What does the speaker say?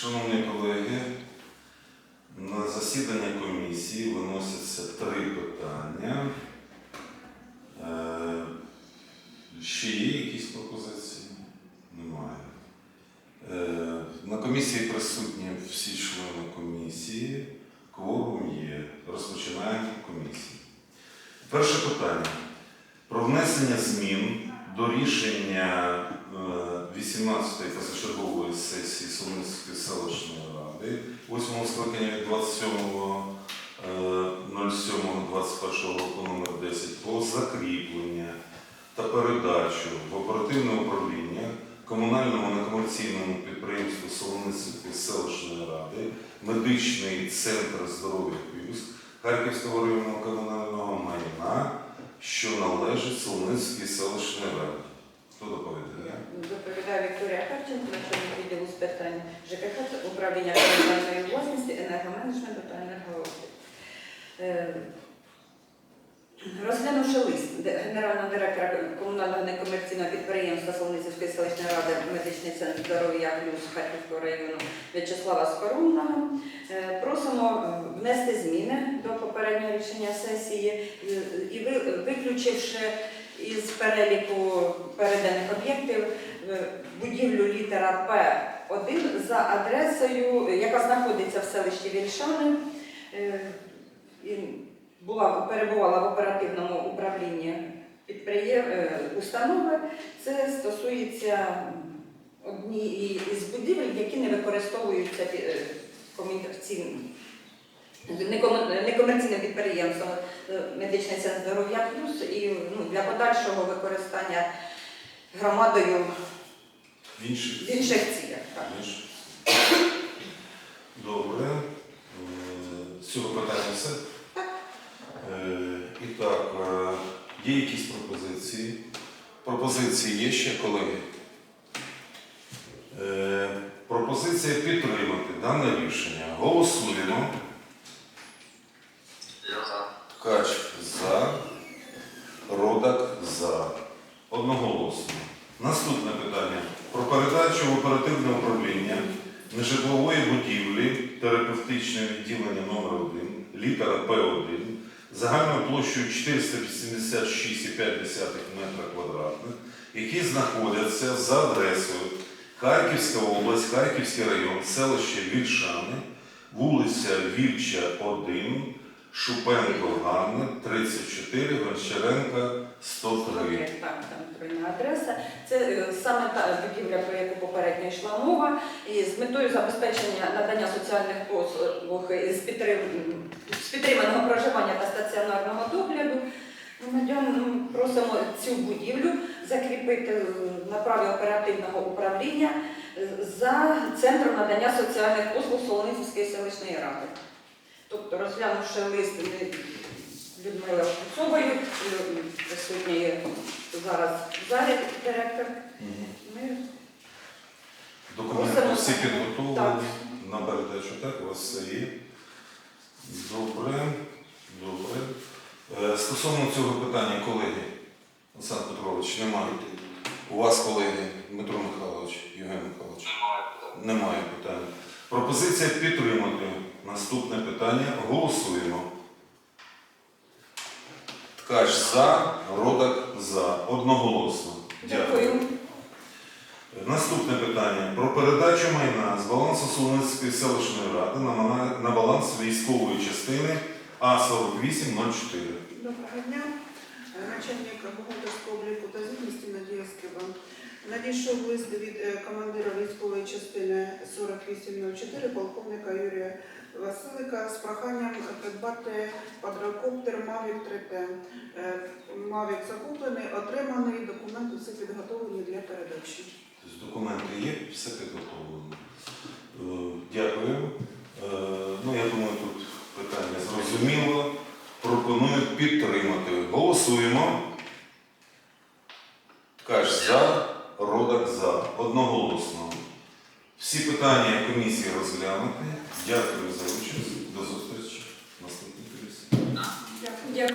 Шановні колеги, на засідання комісії виносяться три питання. Е, Ще є якісь пропозиції? Немає. Е, На комісії присутні всі члени комісії. Кворум є. Розпочинаємо комісію. Перше питання. Про внесення змін до рішення е, 18-ї позачергової сесії Солом'янської селищної ради 8 скликання від 27.07.21 року номер 10 про закріплення та передачу в оперативне управління комунальному некомерційному підприємству Солоницької селищної ради медичний центр здоров'я Плюс Харківського районного комунального майна, що належить Солоницькій селищній раді. Хто доповідає? Доповідає Вікторія Харченко, начальник відділу з питань ЖКХ, управління комунальної власності, енергоменеджменту та енергорозвитку. Е, Розглянувши лист генерального директора комунального некомерційного підприємства Солоницької селищної ради медичний центр здоров'я плюс Харківського району В'ячеслава Скоромного, е, просимо е, внести зміни до попереднього рішення сесії і виключивши із переліку переданих об'єктів е, будівлю літера П1 за адресою, яка знаходиться в селищі Вільшани. е, Була перебувала в оперативному управлінні підприєм... е, установи. Це стосується однієї із будівель, які не використовуються некоме- некомерційним підприємством е, медичний центр здоров'я плюс і ну, для подальшого використання громадою В інших? в інших цілях. Так. Добре. Е, З цього питання все? Е, І так, є якісь пропозиції? Пропозиції є ще, колеги? Пропозиція підтримати дане рішення. Голосуємо. Я за. Ткач за, Родак за. Одноголосно. Наступне питання. Про передачу в оперативне управління нежитлової будівлі терапевтичне відділення номер 1 літера П1 загальною площею 486,5 метра квадратних, які знаходяться за адресою Харківська область, Харківський район, селище Вільшани, вулиця Вільча 1, Шупенко Ганни, 34, Гончаренка, 103. Так, там тройна адреса. Це е, саме та будівля, про яку попередньо йшла мова, і з метою забезпечення надання соціальних послуг з, підтрим... з підтриманого проживання та стаціонарного догляду. Громадян ну, просимо цю будівлю закріпити е, на праві оперативного управління е, за центром надання соціальних послуг Солоницької селищної ради. Тобто, розглянувши лист е, Людмили Куцової, присутньої зараз в залі директор, ми Документи Просимо. всі підготовлені на передачу, так? У вас все є. Добре, добре. Е, Стосовно цього питання, колеги, Олександр Петрович, немає. У вас, колеги, Дмитро Михайлович, Євген Михайлович. Немає питань. Пропозиція підтримати. Наступне питання. Голосуємо. Ткач за, Родак за. Одноголосно. дякую. Наступне питання про передачу майна з балансу Солоницької селищної ради на, баланс військової частини А4804. Доброго дня. Е, Начальник бухгалтерського обліку та звітності Надія Скиба. Надійшов лист від е, командира військової частини 4804 полковника Юрія Василика з проханням придбати квадрокоптер 3T. Е, Mavic закуплений, отриманий, документи все підготовлені для передачі. Документи є, все підготовлено. Е, Дякую. Е, Ну, я думаю, тут питання зрозуміло. Пропоную підтримати. Голосуємо. Ткач за, Родак за. Одноголосно. Всі питання комісії розглянути. Дякую за участь. До зустрічі. Наступний комісії.